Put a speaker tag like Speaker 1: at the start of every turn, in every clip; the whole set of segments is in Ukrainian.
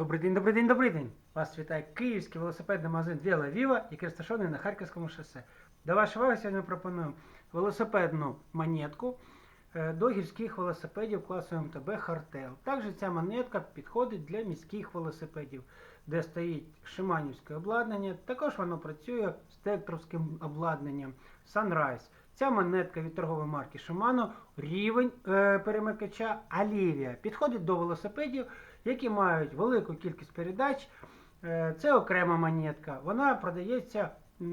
Speaker 1: Добрий день, добрий день, добрий день! Вас вітає київський велосипедний магазин Віла Віва, який розташований на Харківському шосе. До вашої уваги сьогодні пропонуємо велосипедну монетку е, до гірських велосипедів класу МТБ Хартел. Також ця монетка підходить для міських велосипедів, де стоїть шиманівське обладнання. Також воно працює з тектровським обладнанням Sunrise. Ця монетка від торгової марки Shimano рівень е, перемикача Olivia. Підходить до велосипедів, які мають велику кількість передач. Е, Це окрема монетка. Вона продається е,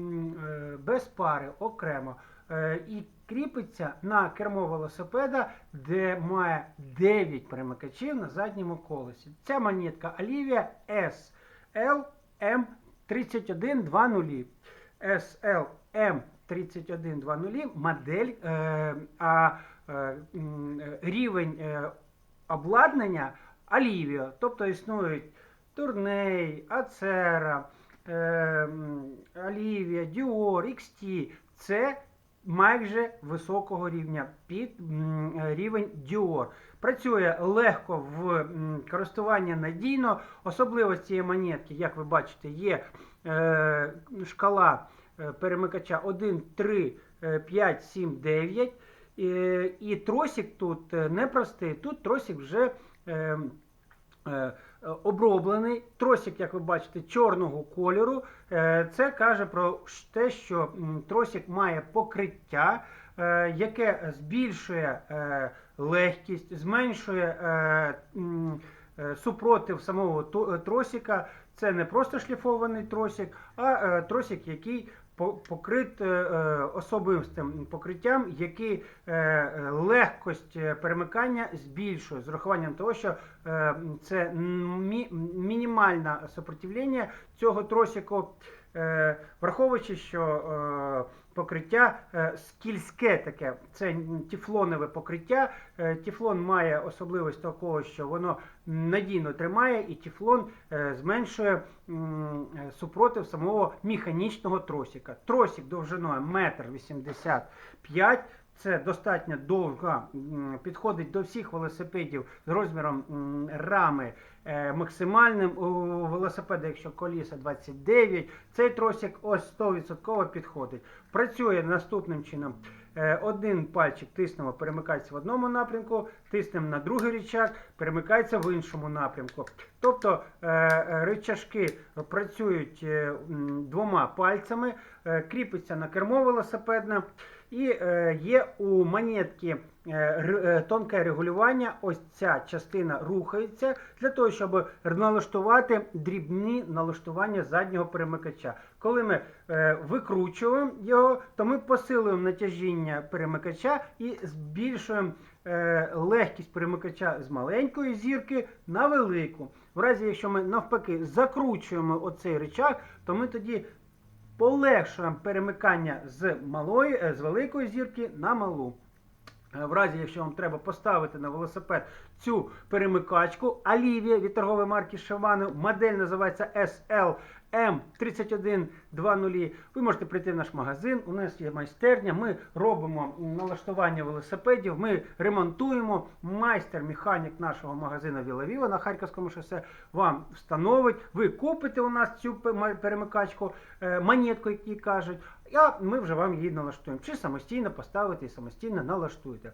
Speaker 1: без пари окремо. Е, І кріпиться на кермо велосипеда, де має 9 перемикачів на задньому колесі. Ця монетка Olivia SLM3120. SLM3120 модель, е, а е, е, рівень обладнання Olivia. Тобто існують Турней, Ацера, м, Olivia, Dior, XT. Це майже високого рівня під рівень Dior. Працює легко в користуванні надійно. Особливість цієї монетки, як ви бачите, є е, шкала е, перемикача 1, 3, е, 5, 7, 9. І, тросик тут е, не простий, тут тросик вже оброблений. Тросик, як ви бачите, чорного кольору. Е, Це каже про те, що тросик має покриття, е, яке збільшує е, легкість, зменшує е, е, супротив самого е, тросика. Це не просто шліфований тросик, а е, тросик, який покрит е, е, особистим покриттям, який е, легкость перемикання збільшує з урахуванням того, що це мінімальне сопротивлення цього тросику, е, враховуючи, що е, покриття е, скільське таке, це тефлонове покриття. Е, Тефлон має особливість такого, що воно надійно тримає, і тефлон е, зменшує е, супротив самого механічного тросика. Тросик довжиною 1,85 м. Це достатньо довга, підходить до всіх велосипедів з розміром рами е, максимальним. У велосипеда, якщо коліса 29, цей тросик ось 100% підходить. Працює наступним чином. Е, Один пальчик тиснемо, перемикається в одному напрямку, тиснемо на другий рычаг, перемикається в іншому напрямку. Тобто е, е, рычажки працюють е, двома пальцями, е, кріпиться на кермо велосипедне. І е, є у монетки е, е, тонке регулювання. Ось ця частина рухається для того, щоб налаштувати дрібні налаштування заднього перемикача. Коли ми е, викручуємо його, то ми посилюємо натяжіння перемикача і збільшуємо е, легкість перемикача з маленької зірки на велику. В разі, якщо ми навпаки закручуємо оцей рычаг, то ми тоді полегшуємо перемикання з малої, е, з великої зірки на малу. Е, В разі, якщо вам треба поставити на велосипед цю перемикачку Алівія від торгової марки Shimano, модель називається SLM3120, ви можете прийти в наш магазин, у нас є майстерня, ми робимо налаштування велосипедів, ми ремонтуємо. Майстер-механік нашого магазину Вілавіва на Харківському шосе вам встановить, ви купите у нас цю перемикачку, е, монетку, які кажуть, а ми вже вам її налаштуємо. Чи самостійно поставите і самостійно налаштуєте.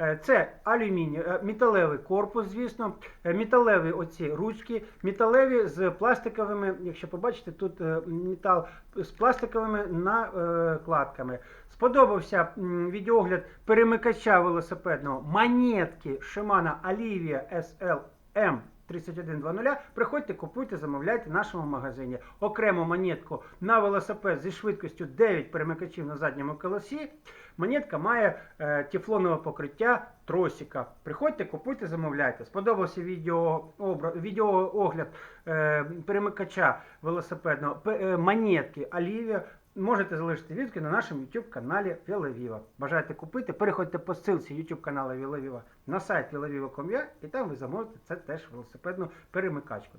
Speaker 1: Е, Це алюміній, е, металевий корпус, звісно, е, металеві оці ручки, металеві з пластиковими, якщо побачите, тут метал з пластиковими накладками. Сподобався відеогляд перемикача велосипедного манетки Shimano Alivia SLM 3120. Приходьте, купуйте, замовляйте в нашому магазині. Окремо монетку на велосипед зі швидкістю 9 перемикачів на задньому колесі. Монетка має е, тефлонове покриття тросика. Приходьте, купуйте, замовляйте. Сподобався відео, обра- відеоогляд е, перемикача велосипедного пе- е, монетки Olivia. Можете залишити відгуки на нашому YouTube каналі Вілавіва. Бажаєте купити, переходьте по ссылці YouTube каналу Вілавіва на сайт vilaviva.com.ua і там ви замовите це теж велосипедну перемикачку.